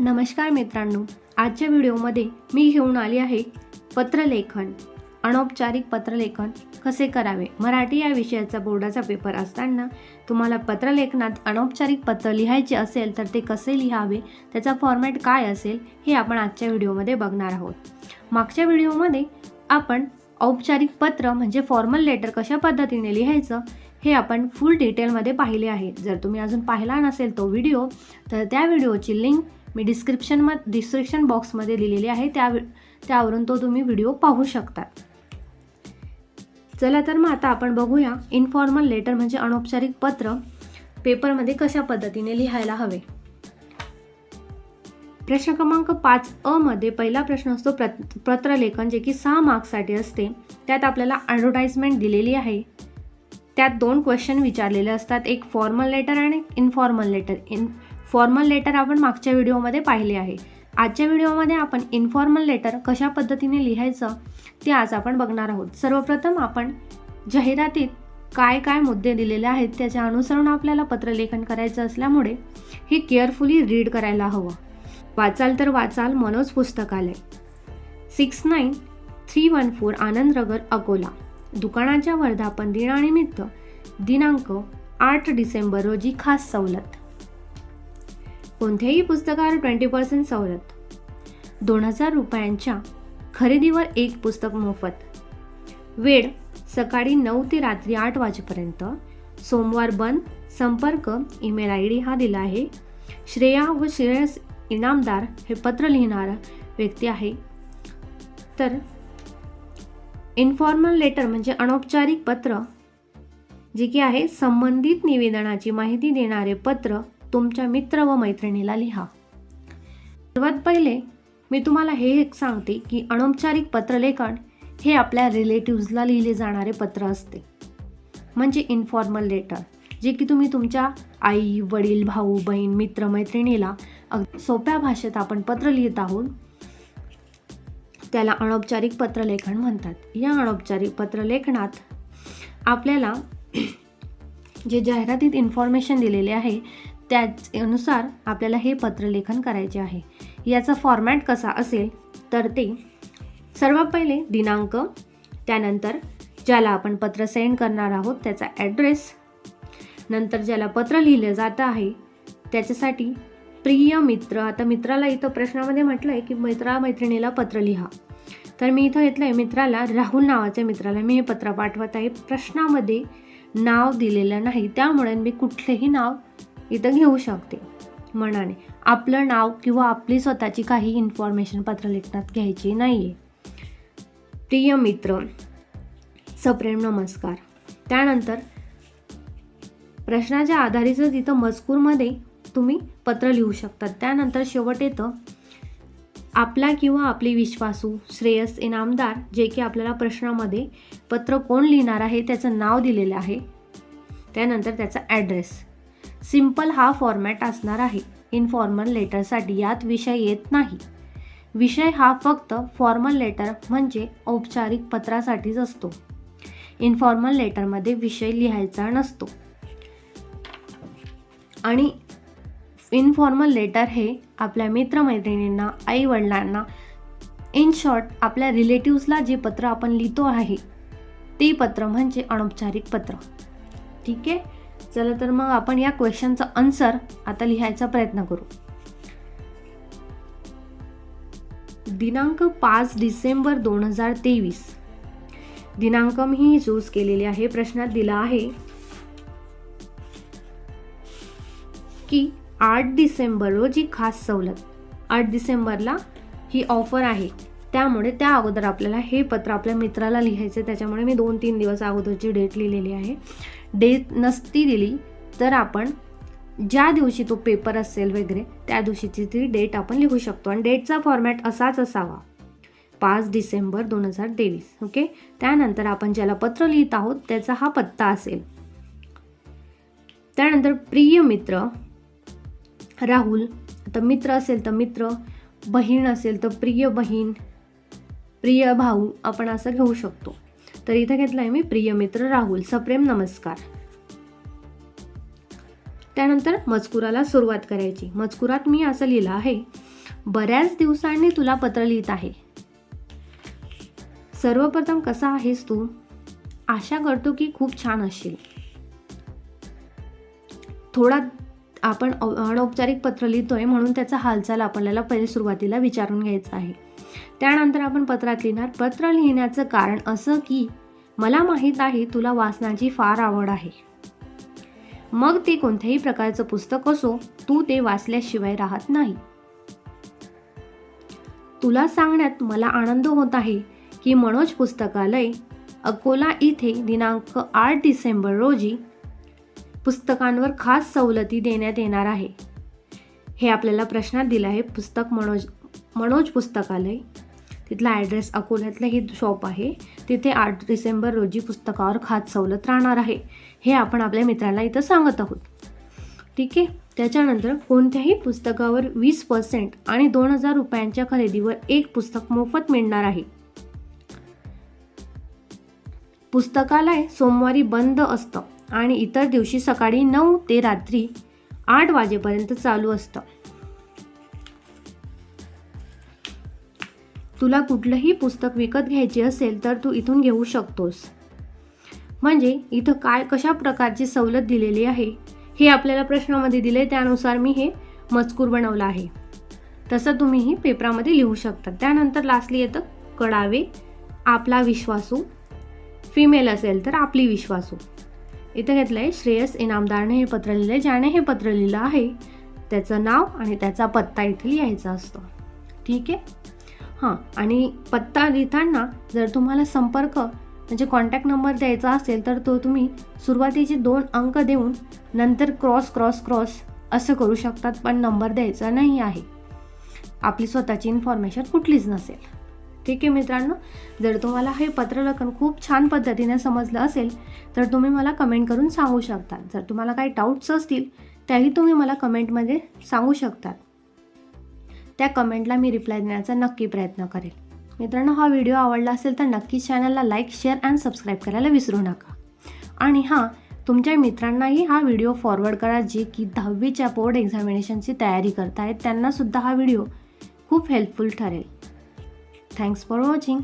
नमस्कार मित्रांनो आजच्या व्हिडिओमध्ये मी घेऊन आली आहे पत्रलेखन अनौपचारिक पत्रलेखन कसे करावे? मराठी या विषयाचा बोर्डाचा पेपर असताना तुम्हाला पत्रलेखनात अनौपचारिक पत्र लिहायचे असेल तर ते कसे लिहावे? त्याचा फॉर्मॅट काय असेल हे आपण आजच्या व्हिडिओमध्ये बघणार आहोत. मागच्या व्हिडिओमध्ये आपण औपचारिक पत्र म्हणजे फॉर्मल लेटर कशा पद्धतीने लिहायचं हे आपण फुल डिटेलमध्ये पाहिले आहे. जर तुम्ही अजून पाहिला नसेल तो व्हिडिओ तर त्या व्हिडिओची लिंक मी डिस्क्रिप्शन म डिस्क्रिप्शन बॉक्समध्ये दिलेली आहे. त्या त्यावरून तो तुम्ही व्हिडिओ पाहू शकता. चला तर मग आता आपण बघूया इनफॉर्मल लेटर म्हणजे अनौपचारिक पत्र पेपरमध्ये कशा पद्धतीने लिहायला हवे. प्रश्न क्रमांक पाच अ मध्ये पहिला प्रश्न असतो प्रत पत्रलेखन जे की सहा मार्क्ससाठी असते. त्यात आपल्याला ॲडव्हर्टाईजमेंट दिलेली आहे. त्यात दोन क्वेश्चन विचारलेले असतात. एक फॉर्मल लेटर आणि informal letter informal letter आपण मागच्या व्हिडिओमध्ये पाहिले आहे. आजच्या व्हिडिओमध्ये आपण इन्फॉर्मल लेटर कशा पद्धतीने लिहायचं ते आज आपण बघणार आहोत. सर्वप्रथम आपण जाहिरातीत काय काय मुद्दे दिलेले आहेत त्याच्या अनुसरून आपल्याला पत्रलेखन करायचं असल्यामुळे हे केअरफुली रीड करायला हवं. वाचाल तर वाचाल मनोज पुस्तकालय. Six nine three one four Anandnagar Akola. दुकानाच्या वर्धापन दिनानिमित्त दिनांक आठ डिसेंबर रोजी खास सवलत. कोणत्याही पुस्तकावर ट्वेंटी पर्सेंट सवलत. दोन हजार रुपयांच्या खरेदीवर एक पुस्तक मोफत. वेळ सकाळी नऊ ते रात्री आठ वाजेपर्यंत. सोमवार बंद संपर्क ईमेल आय डी हा दिला आहे. श्रेया व श्रेयस इनामदार हे पत्र लिहिणारा व्यक्ती आहे. तर इन्फॉर्मल लेटर म्हणजे अनौपचारिक पत्र जे की आहे संबंधित निवेदनाची माहिती देणारे पत्र तुमच्या मित्र व मैत्रिणीला लिहा. सर्वात पहिले मी तुम्हाला हे एक सांगते की अनौपचारिक पत्रलेखन हे आपल्या रिलेटिव्हजला लिहिले जाणारे पत्र असते. म्हणजे इन्फॉर्मल लेटर जे की तुम्ही तुमच्या आई वडील भाऊ बहीण मित्र मैत्रिणीला अगदी सोप्या भाषेत आपण पत्र लिहित आहोत. त्याला अनौपचारिक पत्रलेखन म्हणतात. या अनौपचारिक पत्रलेखनात आपल्याला जे जाहिरातीत इन्फॉर्मेशन दिलेले आहे त्याचनुसार आपल्याला हे पत्रलेखन करायचे आहे. याचा फॉर्मॅट कसा असेल तर ते सर्वात पहिले दिनांक त्यानंतर ज्याला आपण पत्र सेंड करणार आहोत त्याचा ॲड्रेस नंतर ज्याला पत्र लिहिलं जातं आहे त्याच्यासाठी प्रिय मित्र. आता मित्राला इथं प्रश्नामध्ये म्हटलं आहे की मित्रा मैत्रिणीला पत्र लिहा. तर मी इथं घेतलं आहे मित्राला राहुल नावाच्या मित्राला. मी हे पत्र पाठवत आहे. प्रश्नामध्ये नाव दिलेलं नाही. त्यामुळे मी कुठलेही नाव इथं घेऊ शकते. मनाने. आपलं नाव किंवा आपली स्वतःची काही इन्फॉर्मेशन पत्रलेखनात घ्यायची नाही आहे प्रिय मित्र सप्रेम नमस्कार. त्यानंतर प्रश्नाच्या आधारेच तिथं मजकूरमध्ये तुम्ही पत्र लिहू शकतात त्यानंतर शेवट येतं आपला किंवा आपली विश्वासू श्रेयस इनामदार जे की आपल्याला प्रश्नामध्ये पत्र कोण लिहिणार आहे त्याचं नाव दिलेलं आहे. त्यानंतर त्याचा ॲड्रेस सिंपल हा फॉर्मॅट असणार आहे. इनफॉर्मल लेटरसाठी यात विषय येत नाही. विषय हा फक्त फॉर्मल लेटर म्हणजे औपचारिक पत्रासाठीच असतो. इनफॉर्मल लेटरमध्ये विषय लिहायचा नसतो. आणि इनफॉर्मल लेटर हे आपल्या मित्रमैत्रिणींना आईवडिलांना इन शॉर्ट आपल्या रिलेटिव्सला जे पत्र आपण लिहितो आहे ते पत्र म्हणजे अनौपचारिक पत्र. ठीक आहे? चला तर मग आपण या क्वेश्चनचा आन्सर आता लिहायचा प्रयत्न करू. दिनांक पाच डिसेंबर दोन हजार तेवीस. दिनांक मी चूज केलेली आहे प्रश्नात दिला आहे की आठ डिसेंबर रोजी खास सवलत. आठ डिसेंबरला ही ऑफर आहे. त्यामुळे त्या अगोदर आपल्याला हे पत्र आपल्या मित्राला लिहायचं त्याच्यामुळे मी दोन तीन दिवस अगोदरची डेट लिहिलेली आहे. डेट नसती दिली तर आपण ज्या दिवशी तो पेपर असेल वगैरे त्या दिवशीची ती डेट आपण लिहू शकतो. आणि डेटचा फॉर्मॅट असाच असावा. पाच डिसेंबर दोन हजार तेवीस ओके त्यानंतर आपण ज्याला पत्र लिहित आहोत त्याचा हा पत्ता असेल. त्यानंतर प्रिय मित्र राहुल. आता मित्र असेल तर मित्र बहीण असेल तर प्रिय बहीण. प्रिय भाऊ आपण असं घेऊ शकतो. तर इथं घेतलं आहे मी प्रिय मित्र राहुल सप्रेम नमस्कार. त्यानंतर मजकुराला सुरुवात करायची. मजकुरात मी असं लिहिलं आहे बऱ्याच दिवसांनी तुला पत्र लिहित आहे. सर्वप्रथम कसा आहेस तू? आशा करतो की खूप छान असशील थोडा आपण औ- अनौपचारिक पत्र लिहितोय म्हणून त्याचा हालचाल आपल्याला पहिले सुरुवातीला विचारून घ्यायचा आहे. त्यानंतर आपण पत्रात लिहिणार पत्र लिहिण्याचं कारण असं की मला माहीत आहे तुला वाचनाची फार आवड आहे. मग ते कोणत्याही प्रकारचं पुस्तक असो तू ते वाचल्याशिवाय राहत नाही. तुला सांगण्यात मला आनंद होत आहे की मनोज पुस्तकालय अकोला इथे दिनांक आठ डिसेंबर रोजी पुस्तकांवर खास सवलती देण्यात येणार आहे. हे आपल्याला प्रश्नात दिलं आहे पुस्तक मनोज मनोज पुस्तकालय. तिथला ॲड्रेस अकोल्यातलं हे शॉप आहे. तिथे आठ डिसेंबर रोजी पुस्तकावर खास सवलत राहणार आहे. हे आपण आपल्या मित्राला इथं सांगत आहोत. ठीक आहे? त्याच्यानंतर कोणत्याही पुस्तकावर वीस पर्सेंट आणि दोन हजार रुपयांच्या खरेदीवर एक पुस्तक मोफत मिळणार आहे. पुस्तकालय सोमवारी बंद असतं आणि इतर दिवशी सकाळी नऊ ते रात्री आठ वाजेपर्यंत चालू असतं. तुला कुठलंही पुस्तक विकत घ्यायचे असेल तर तू इथून घेऊ शकतोस. म्हणजे इथं काय कशा प्रकारची सवलत दिलेली आहे? हे आपल्याला प्रश्नामध्ये दिले त्यानुसार मी हे मजकूर बनवला आहे. तसं तुम्हीही पेपरामध्ये लिहू शकता. त्यानंतर लास्टली येतं कडावे आपला विश्वासू. फिमेल असेल तर आपली विश्वासू. इथं घेतलं आहे श्रेयस इनामदारने हे पत्र लिहिलं आहे ज्याने हे पत्र लिहिलं आहे. त्याचं नाव आणि त्याचा पत्ता इथे लिहायचा असतो. ठीक आहे? हां आणि पत्ता लिहिताना जर तुम्हाला संपर्क म्हणजे कॉन्टॅक्ट नंबर द्यायचा असेल तर तो तुम्ही सुरुवातीचे दोन अंक देऊन नंतर क्रॉस क्रॉस क्रॉस असं करू शकतात पण नंबर द्यायचा नाही आहे. आपली स्वतःची इन्फॉर्मेशन कुठलीच नसेल. ठीक आहे मित्रांनो? जर तुम्हाला हे पत्रलेखन खूप छान पद्धतीने समजलं असेल तर तुम्ही मला कमेंट करून सांगू शकता. जर तुम्हाला काही डाऊट्स असतील त्याही तुम्ही मला कमेंटमध्ये सांगू शकतात. त्या कमेंटला मी रिप्लाय देण्याचा नक्की प्रयत्न करेल. मित्रांनो हा व्हिडिओ आवडला असेल तर नक्कीच चॅनलला लाईक शेअर अँड सबस्क्राईब करायला विसरू नका. आणि हां तुमच्या मित्रांनाही हा व्हिडिओ फॉरवर्ड करा जे की दहावीच्या बोर्ड एक्झामिनेशनची तयारी करत आहेत त्यांनासुद्धा हा व्हिडिओ खूप हेल्पफुल ठरेल. Thanks for watching